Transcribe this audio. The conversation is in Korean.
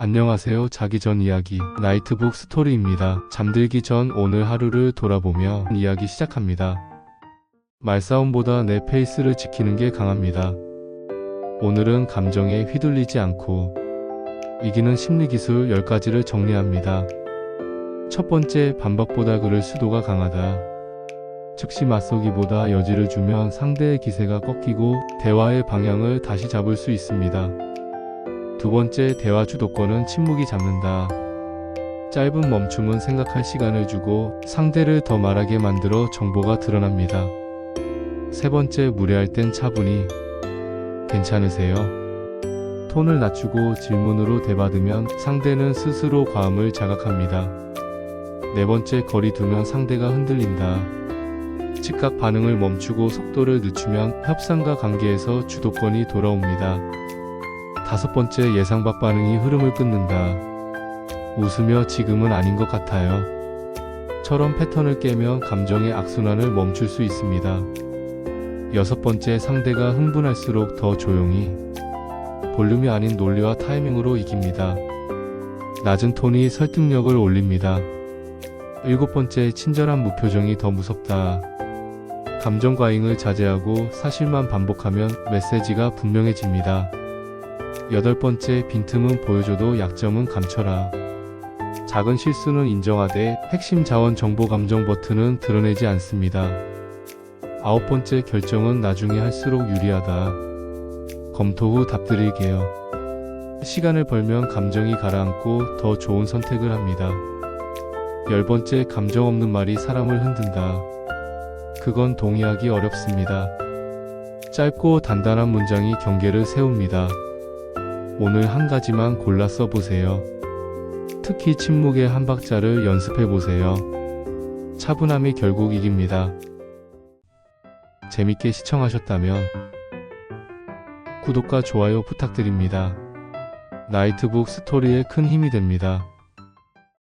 안녕하세요. 자기 전 이야기 나이트북 스토리입니다. 잠들기 전 오늘 하루를 돌아보며 이야기 시작합니다. 말싸움보다 내 페이스를 지키는 게 강합니다. 오늘은 감정에 휘둘리지 않고 이기는 심리 기술 10가지를 정리합니다. 첫 번째, 반박보다 그를 수도가 강하다. 즉시 맞서기보다 여지를 주면 상대의 기세가 꺾이고 대화의 방향을 다시 잡을 수 있습니다. 두 번째, 대화 주도권은 침묵이 잡는다. 짧은 멈춤은 생각할 시간을 주고 상대를 더 말하게 만들어 정보가 드러납니다. 세 번째, 무례할 땐 차분히 괜찮으세요? 톤을 낮추고 질문으로 대받으면 상대는 스스로 과음을 자각합니다. 네 번째, 거리 두면 상대가 흔들린다. 즉각 반응을 멈추고 속도를 늦추면 협상과 관계에서 주도권이 돌아옵니다. 다섯 번째 예상 밖 반응이 흐름을 끊는다. 웃으며 지금은 아닌 것 같아요. 처럼 패턴을 깨면 감정의 악순환을 멈출 수 있습니다. 여섯 번째 상대가 흥분할수록 더 조용히 볼륨이 아닌 논리와 타이밍으로 이깁니다. 낮은 톤이 설득력을 올립니다. 일곱 번째 친절한 무표정이 더 무섭다. 감정 과잉을 자제하고 사실만 반복하면 메시지가 분명해집니다. 여덟 번째 빈틈은 보여줘도 약점은 감춰라. 작은 실수는 인정하되 핵심 자원 정보 감정 버튼은 드러내지 않습니다. 아홉 번째 결정은 나중에 할수록 유리하다. 검토 후 답드릴게요. 시간을 벌면 감정이 가라앉고 더 좋은 선택을 합니다. 열 번째 감정 없는 말이 사람을 흔든다. 그건 동의하기 어렵습니다. 짧고 단단한 문장이 경계를 세웁니다. 오늘 한 가지만 골라 써보세요. 특히 침묵의 한 박자를 연습해 보세요. 차분함이 결국 이깁니다. 재밌게 시청하셨다면 구독과 좋아요 부탁드립니다. 나이트북 스토리에 큰 힘이 됩니다.